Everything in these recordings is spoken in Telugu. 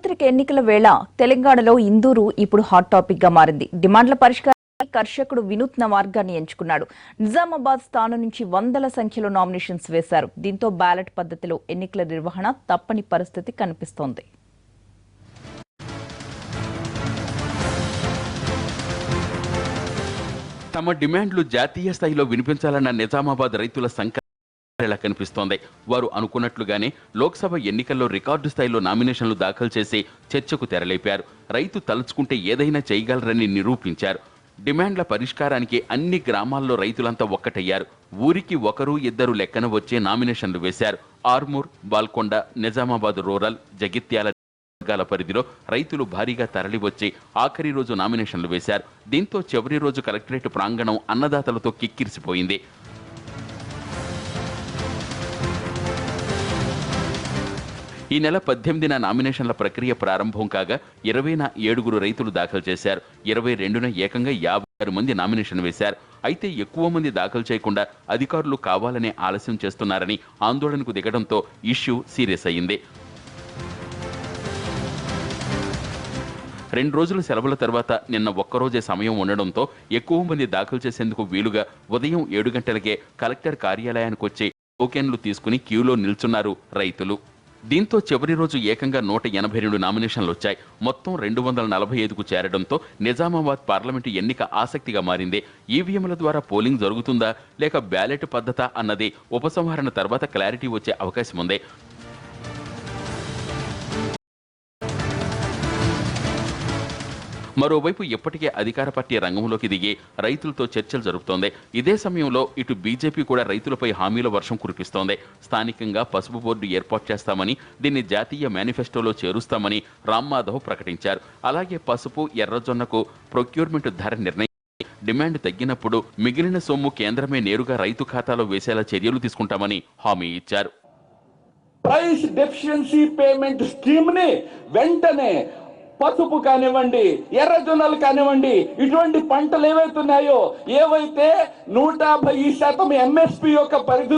సార్వత్రిక ఎన్నికల వేళ తెలంగాణలో ఇందూరు ఇప్పుడు హాట్ టాపిక్గా మారింది. డిమాండ్ల పరిష్కారానికి కర్షకుడు వినూత్న మార్గాన్ని ఎంచుకున్నాడు. నిజామాబాద్ స్థానం నుంచి వందల సంఖ్యలో నామినేషన్స్ వేశారు. దీంతో బ్యాలెట్ పద్ధతిలో ఎన్నికల నిర్వహణ తప్పని పరిస్థితి కనిపిస్తోంది. తమ డిమాండ్లు జాతీయ స్థాయిలో వినిపించాలన్న నిజామాబాద్ రైతుల సంకల్పం ఎలా కనిపిస్తోంది. వారు అనుకున్నట్లుగానే లోక్సభ ఎన్నికల్లో రికార్డు స్థాయిలో నామినేషన్లు దాఖలు చేసి చర్చకు తెరలేపారు. రైతు తలుచుకుంటే ఏదైనా చేయగలరని నిరూపించారు. డిమాండ్ల పరిష్కారానికి అన్ని గ్రామాల్లో రైతులంతా ఒక్కటయ్యారు. ఊరికి ఒకరు ఇద్దరు లెక్కన వచ్చే నామినేషన్లు వేశారు. ఆర్మూర్ బాల్కొండ నిజామాబాద్ రూరల్ జగిత్యాల వర్గాల పరిధిలో రైతులు భారీగా తరలివచ్చి ఆఖరి రోజు నామినేషన్లు వేశారు. దీంతో చివరి రోజు కలెక్టరేట్ ప్రాంగణం అన్నదాతలతో కిక్కిరిసిపోయింది. ఈ నెల పద్దెనిమిదిన నామినేషన్ల ప్రక్రియ ప్రారంభం కాగా ఇరవైన ఏడుగురు రైతులు దాఖలు చేశారు. ఇరవై రెండున ఏకంగా యాభై ఆరు మంది నామినేషన్ వేశారు. అయితే ఎక్కువ మంది దాఖలు చేయకుండా అధికారులు కావాలనే ఆలస్యం చేస్తున్నారని ఆందోళనకు దిగడంతో ఇష్యూ సీరియస్ అయింది రెండు రోజుల సెలవుల తర్వాత నిన్న ఒక్కరోజే సమయం ఉండడంతో ఎక్కువ మంది దాఖలు చేసేందుకు వీలుగా ఉదయం ఏడు గంటలకే కలెక్టర్ కార్యాలయానికి వచ్చి టోకెన్లు తీసుకుని క్యూలో నిల్చున్నారు రైతులు. దీంతో చివరి రోజు ఏకంగా నూట ఎనభై రెండు నామినేషన్లు వచ్చాయి. మొత్తం రెండు వందల నలభై ఐదుకు చేరడంతో నిజామాబాద్ పార్లమెంటు ఎన్నిక ఆసక్తిగా మారింది. ఈవీఎంల ద్వారా పోలింగ్ జరుగుతుందా లేక బ్యాలెట్ పద్ధత అన్నది ఉపసంహరణ తర్వాత క్లారిటీ వచ్చే అవకాశం ఉంది. మరోవైపు ఇప్పటికే అధికార పార్టీ రంగంలోకి దిగి రైతులతో చర్చలు జరుపుతోంది. ఇదే సమయంలో ఇటు బీజేపీ కూడా రైతులపై హామీల వర్షం కురిపిస్తోంది. స్థానికంగా పసుపు బోర్డు ఏర్పాటు చేస్తామని దీన్ని జాతీయ మేనిఫెస్టోలో చేరుస్తామని రామ్ మాధవ్ ప్రకటించారు. అలాగే పసుపు ఎర్రజొన్నకు ప్రొక్యూర్మెంట్ ధర నిర్ణయం డిమాండ్ తగ్గినప్పుడు మిగిలిన సొమ్ము కేంద్రమే నేరుగా రైతు ఖాతాలో వేసేలా చర్యలు తీసుకుంటామని హామీ ఇచ్చారు. ప్రైస్ డెఫిషియన్సీ పేమెంట్ స్కీమ్ని వెంటనే పసుపు కానివ్వండి ఎర్రజొన్నలు కానివ్వండి ఇటువంటి పంటలు ఏవైతున్నాయో ఏవైతే నూట యాభై శాతం ఎంఎస్పి యొక్క పరిధి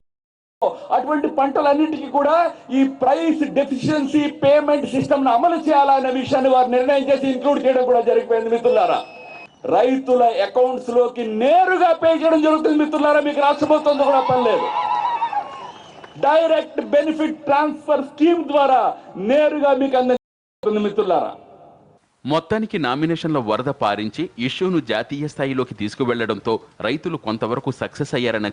అటువంటి పంటలన్నిటికీ కూడా ఈ ప్రైస్ డెఫిషియన్సీ పేమెంట్ సిస్టమ్ అమలు చేయాలనే విషయాన్ని వారు నిర్ణయం చేసి ఇంక్లూడ్ చేయడం కూడా జరిగిపోయింది మిత్రులారా. రైతుల అకౌంట్స్లోకి నేరుగా పే చేయడం జరుగుతుంది మిత్రులారా మీకు రాష్ట్రపోతుంది కూడా పని లేదు. డైరెక్ట్ బెనిఫిట్ ట్రాన్స్ఫర్ స్కీమ్ ద్వారా నేరుగా మీకు అందించబడుతుంది మిత్రులారా. మొత్తానికి నామినేషన్ల వరద పారించి ఇష్యూను జాతీయ స్థాయిలోకి తీసుకువెళ్ళడంతో రైతులు కొంతవరకు సక్సెస్ అయ్యారన్న